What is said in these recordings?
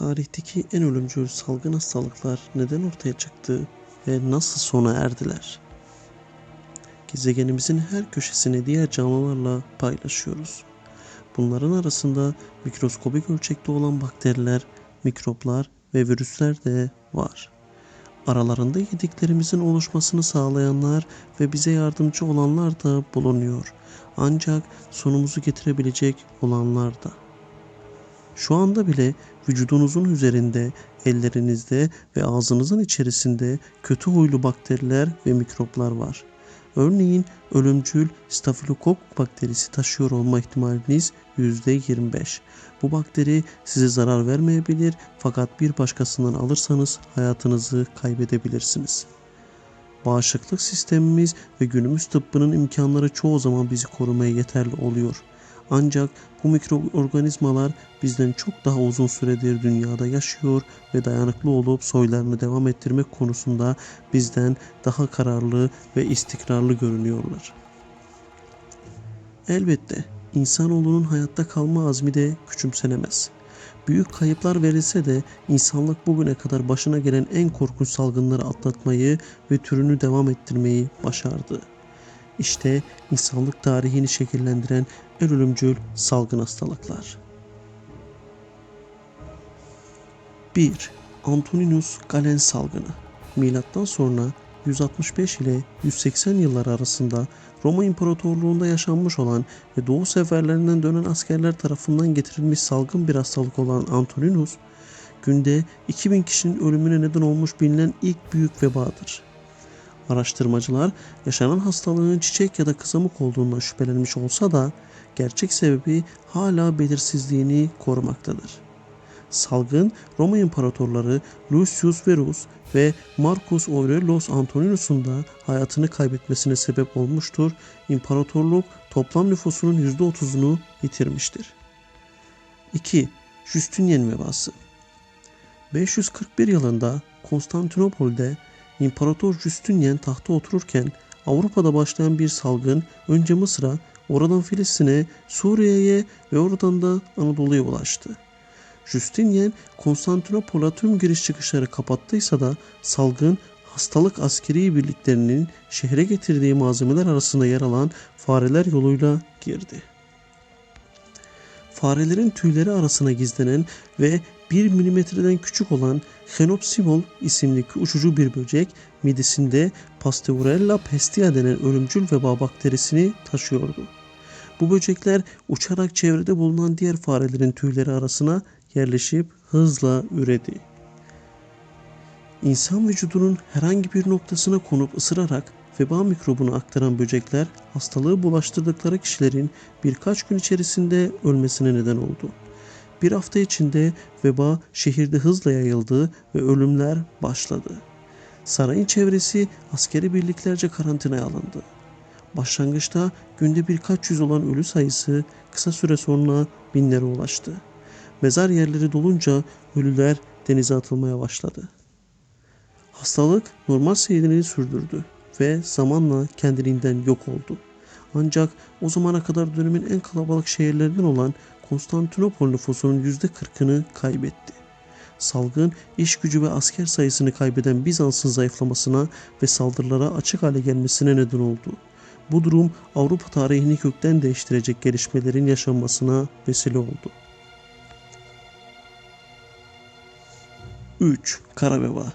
Tarihteki en ölümcül salgın hastalıklar neden ortaya çıktı ve nasıl sona erdiler? Gezegenimizin her köşesini diğer canlılarla paylaşıyoruz. Bunların arasında mikroskobik ölçekte olan bakteriler, mikroplar ve virüsler de var. Aralarında yediklerimizin oluşmasını sağlayanlar ve bize yardımcı olanlar da bulunuyor. Ancak sonumuzu getirebilecek olanlar da. Şu anda bile vücudunuzun üzerinde, ellerinizde ve ağzınızın içerisinde kötü huylu bakteriler ve mikroplar var. Örneğin ölümcül stafilokok bakterisi taşıyor olma ihtimaliniz %25. Bu bakteri size zarar vermeyebilir fakat bir başkasından alırsanız hayatınızı kaybedebilirsiniz. Bağışıklık sistemimiz ve günümüz tıbbının imkanları çoğu zaman bizi korumaya yeterli oluyor. Ancak bu mikroorganizmalar bizden çok daha uzun süredir dünyada yaşıyor ve dayanıklı olup soylarını devam ettirmek konusunda bizden daha kararlı ve istikrarlı görünüyorlar. Elbette insanoğlunun hayatta kalma azmi de küçümsenemez. Büyük kayıplar verilse de insanlık bugüne kadar başına gelen en korkunç salgınları atlatmayı ve türünü devam ettirmeyi başardı. İşte insanlık tarihini şekillendiren en ölümcül salgın hastalıklar. 1. Antoninus Galen salgını. Milattan sonra 165 ile 180 yılları arasında Roma İmparatorluğu'nda yaşanmış olan ve Doğu seferlerinden dönen askerler tarafından getirilmiş salgın bir hastalık olan Antoninus, günde 2000 kişinin ölümüne neden olmuş bilinen ilk büyük vebadır. Araştırmacılar yaşanan hastalığın çiçek ya da kızamık olduğundan şüphelenmiş olsa da gerçek sebebi hala belirsizliğini korumaktadır. Salgın Roma imparatorları Lucius Verus ve Marcus Aurelius Antoninus'un da hayatını kaybetmesine sebep olmuştur. İmparatorluk toplam nüfusunun %30'unu yitirmiştir. 2. Justinian vebası 541 yılında Konstantinopol'de İmparator Justinian tahta otururken Avrupa'da başlayan bir salgın önce Mısır'a, oradan Filistin'e, Suriye'ye ve oradan da Anadolu'ya ulaştı. Justinian Konstantinopol'a tüm giriş çıkışları kapattıysa da salgın hastalık askeri birliklerinin şehre getirdiği malzemeler arasında yer alan fareler yoluyla girdi. Farelerin tüyleri arasına gizlenen ve 1 milimetreden küçük olan Xenopsimol isimli uçucu bir böcek midesinde Pasteurella pestia denen ölümcül veba bakterisini taşıyordu. Bu böcekler uçarak çevrede bulunan diğer farelerin tüyleri arasına yerleşip hızla üredi. İnsan vücudunun herhangi bir noktasına konup ısırarak veba mikrobunu aktaran böcekler hastalığı bulaştırdıkları kişilerin birkaç gün içerisinde ölmesine neden oldu. Bir hafta içinde veba şehirde hızla yayıldı ve ölümler başladı. Sarayın çevresi askeri birliklerce karantinaya alındı. Başlangıçta günde birkaç yüz olan ölü sayısı kısa süre sonra binlere ulaştı. Mezar yerleri dolunca ölüler denize atılmaya başladı. Hastalık normal seyrini sürdürdü ve zamanla kendiliğinden yok oldu. Ancak o zamana kadar dönemin en kalabalık şehirlerinden olan Konstantinopol nüfusunun %40'ını kaybetti. Salgın iş gücü ve asker sayısını kaybeden Bizans'ın zayıflamasına ve saldırılara açık hale gelmesine neden oldu. Bu durum Avrupa tarihini kökten değiştirecek gelişmelerin yaşanmasına vesile oldu. 3. Kara veba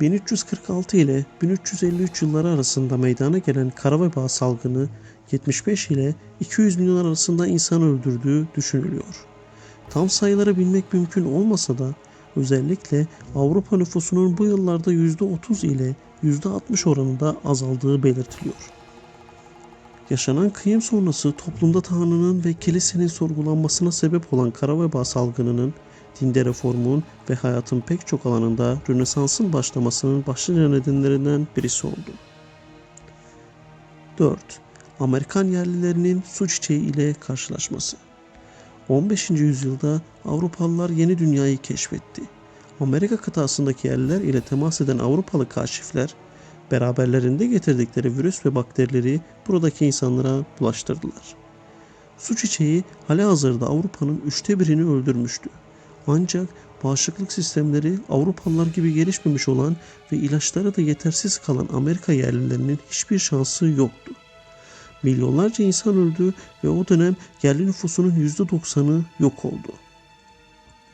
1346 ile 1353 yılları arasında meydana gelen kara veba salgını 75 ile 200 milyon arasında insan öldürdüğü düşünülüyor. Tam sayıları bilmek mümkün olmasa da özellikle Avrupa nüfusunun bu yıllarda %30 ile %60 oranında azaldığı belirtiliyor. Yaşanan kıyım sonrası toplumda Tanrı'nın ve kilisenin sorgulanmasına sebep olan kara veba salgınının dinde reformun ve hayatın pek çok alanında Rönesans'ın başlamasının başlıca nedenlerinden birisi oldu. 4. Amerikan yerlilerinin su çiçeği ile karşılaşması 15. yüzyılda Avrupalılar yeni dünyayı keşfetti. Amerika kıtasındaki yerliler ile temas eden Avrupalı kaşifler beraberlerinde getirdikleri virüs ve bakterileri buradaki insanlara bulaştırdılar. Su çiçeği halihazırda Avrupa'nın üçte birini öldürmüştü. Ancak bağışıklık sistemleri Avrupalılar gibi gelişmemiş olan ve ilaçları da yetersiz kalan Amerika yerlilerinin hiçbir şansı yoktu. Milyonlarca insan öldü ve o dönem yerli nüfusunun %90'ı yok oldu.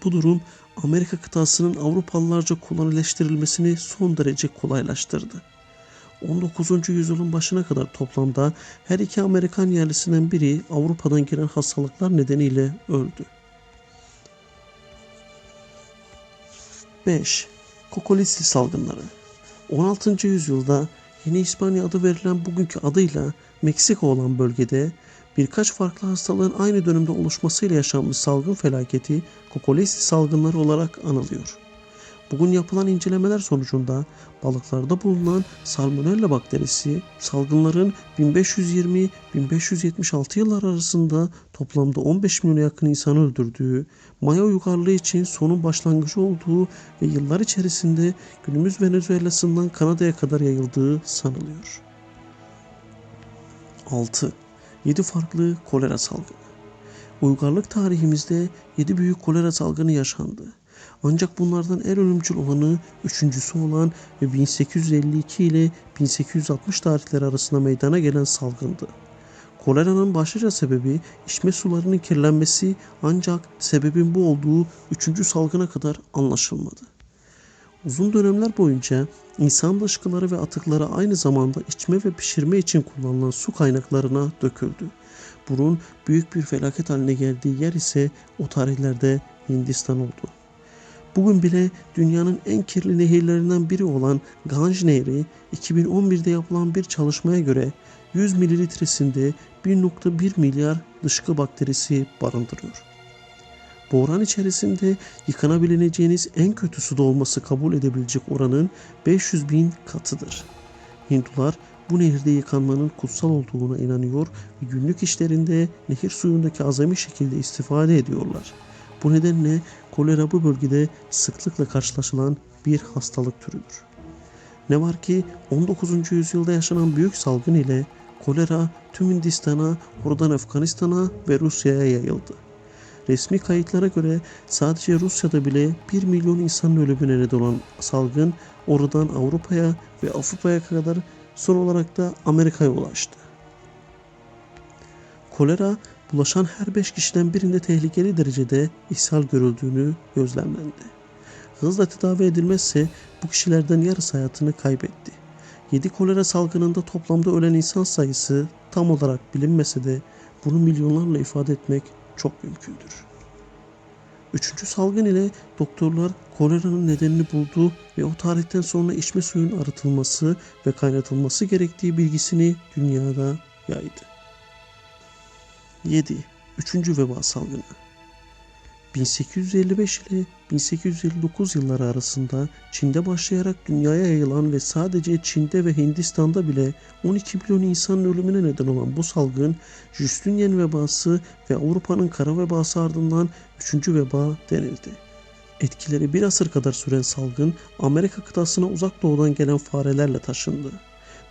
Bu durum Amerika kıtasının Avrupalılarca kolonileştirilmesini son derece kolaylaştırdı. 19. yüzyılın başına kadar toplamda her iki Amerikan yerlisinden biri Avrupa'dan gelen hastalıklar nedeniyle öldü. 5. Kokolisi salgınları 16. yüzyılda Yeni İspanya adı verilen bugünkü adıyla Meksika olan bölgede birkaç farklı hastalığın aynı dönemde oluşmasıyla yaşanmış salgın felaketi Kokolesi salgınları olarak anılıyor. Bugün yapılan incelemeler sonucunda balıklarda bulunan Salmonella bakterisi salgınların 1520-1576 yıllar arasında toplamda 15 milyona yakın insanı öldürdüğü, Maya uygarlığı için sonun başlangıcı olduğu ve yıllar içerisinde günümüz Venezuela'sından Kanada'ya kadar yayıldığı sanılıyor. 6. 7 farklı kolera salgını. Uygarlık tarihimizde 7 büyük kolera salgını yaşandı. Ancak bunlardan en ölümcül olanı üçüncüsü olan ve 1852 ile 1860 tarihleri arasında meydana gelen salgındı. Koleranın başlıca sebebi içme sularının kirlenmesi ancak sebebin bu olduğu üçüncü salgına kadar anlaşılmadı. Uzun dönemler boyunca insan dışkıları ve atıkları aynı zamanda içme ve pişirme için kullanılan su kaynaklarına döküldü. Bunun büyük bir felaket haline geldiği yer ise o tarihlerde Hindistan oldu. Bugün bile dünyanın en kirli nehirlerinden biri olan Ganj Nehri 2011'de yapılan bir çalışmaya göre 100 mililitresinde 1.1 milyar dışkı bakterisi barındırıyor. Bu oran içerisinde yıkanabileceğiniz en kötü suda olması kabul edebilecek oranın 500 bin katıdır. Hindular bu nehirde yıkanmanın kutsal olduğuna inanıyor ve günlük işlerinde nehir suyundaki azami şekilde istifade ediyorlar. Bu nedenle kolera bu bölgede sıklıkla karşılaşılan bir hastalık türüdür. Ne var ki 19. yüzyılda yaşanan büyük salgın ile kolera tüm Hindistan'a, oradan Afganistan'a ve Rusya'ya yayıldı. Resmi kayıtlara göre sadece Rusya'da bile 1 milyon insanın ölümüne neden olan salgın oradan Avrupa'ya ve Avrupa'ya kadar son olarak da Amerika'ya ulaştı. Kolera bulaşan her 5 kişiden birinde tehlikeli derecede ishal görüldüğünü gözlemlendi. Hızla tedavi edilmezse bu kişilerden yarısı hayatını kaybetti. 7 kolera salgınında toplamda ölen insan sayısı tam olarak bilinmese de bunu milyonlarla ifade etmek çok mümkündür. Üçüncü salgın ile doktorlar koleranın nedenini buldu ve o tarihten sonra içme suyun arıtılması ve kaynatılması gerektiği bilgisini dünyada yaydı. 7. Üçüncü veba salgını 1855 ile 1859 yılları arasında Çin'de başlayarak dünyaya yayılan ve sadece Çin'de ve Hindistan'da bile 12 milyon insanın ölümüne neden olan bu salgın Justinian vebası ve Avrupa'nın kara vebası ardından 3. veba denildi. Etkileri bir asır kadar süren salgın Amerika kıtasına uzak doğudan gelen farelerle taşındı.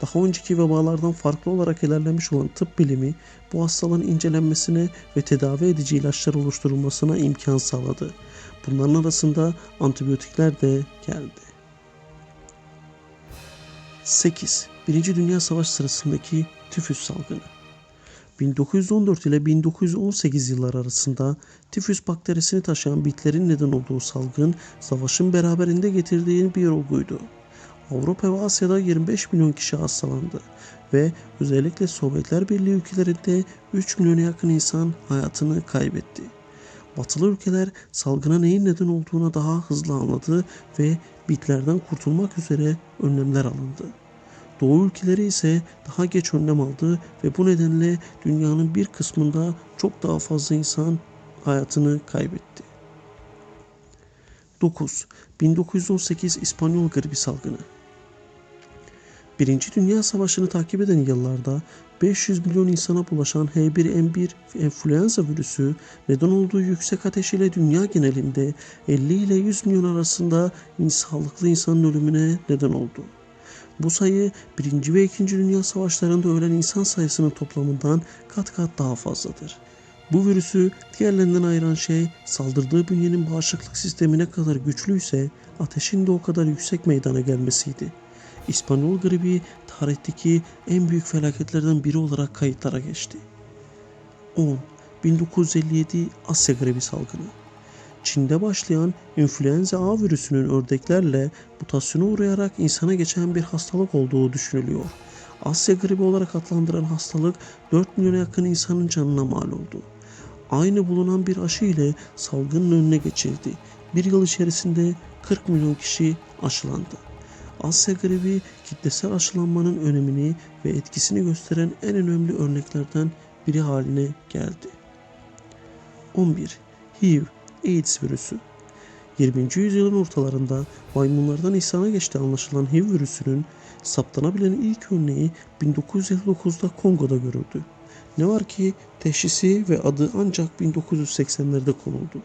Daha önceki vebalardan farklı olarak ilerlemiş olan tıp bilimi bu hastalığın incelenmesine ve tedavi edici ilaçlar oluşturulmasına imkan sağladı. Bunların arasında antibiyotikler de geldi. 8. Birinci Dünya Savaşı sırasındaki tifüs salgını 1914 ile 1918 yılları arasında tifüs bakterisini taşıyan bitlerin neden olduğu salgın savaşın beraberinde getirdiği bir olguydu. Avrupa ve Asya'da 25 milyon kişi hastalandı ve özellikle Sovyetler Birliği ülkelerinde 3 milyona yakın insan hayatını kaybetti. Batılı ülkeler salgına neyin neden olduğuna daha hızlı anladı ve bitlerden kurtulmak üzere önlemler alındı. Doğu ülkeleri ise daha geç önlem aldı ve bu nedenle dünyanın bir kısmında çok daha fazla insan hayatını kaybetti. 9. 1918 İspanyol gribi salgını Birinci Dünya Savaşı'nı takip eden yıllarda 500 milyon insana bulaşan H1N1 enfluenza virüsü neden olduğu yüksek ateş ile dünya genelinde 50 ile 100 milyon arasında sağlıklı insanın ölümüne neden oldu. Bu sayı 1. ve 2. Dünya Savaşlarında ölen insan sayısının toplamından kat kat daha fazladır. Bu virüsü diğerlerinden ayıran şey saldırdığı bünyenin bağışıklık sistemi ne kadar güçlüyse ateşin de o kadar yüksek meydana gelmesiydi. İspanyol gribi tarihteki en büyük felaketlerden biri olarak kayıtlara geçti. 10. 1957 Asya gribi salgını. Çin'de başlayan influenza A virüsünün ördeklerle mutasyona uğrayarak insana geçen bir hastalık olduğu düşünülüyor. Asya gribi olarak adlandırılan hastalık 4 milyona yakın insanın canına mal oldu. Aynı bulunan bir aşı ile salgının önüne geçildi. Bir yıl içerisinde 40 milyon kişi aşılandı. Asya gribi kitlesel aşılanmanın önemini ve etkisini gösteren en önemli örneklerden biri haline geldi. 11. HIV, AIDS virüsü. 20. yüzyılın ortalarında maymunlardan insana geçtiği anlaşılan HIV virüsünün saptanabilen ilk örneği 1959'da Kongo'da görüldü. Ne var ki teşhisi ve adı ancak 1980'lerde konuldu.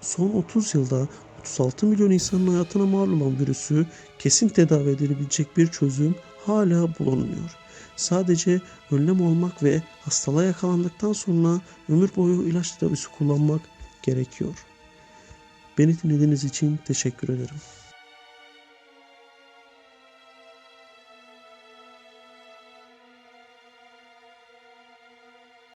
Son 30 yılda 36 milyon insanın hayatına mal olan virüsü kesin tedavi edilebilecek bir çözüm hala bulunmuyor. Sadece önlem olmak ve hastalığa yakalandıktan sonra ömür boyu ilaç tedavisi kullanmak gerekiyor. Beni dinlediğiniz için teşekkür ederim.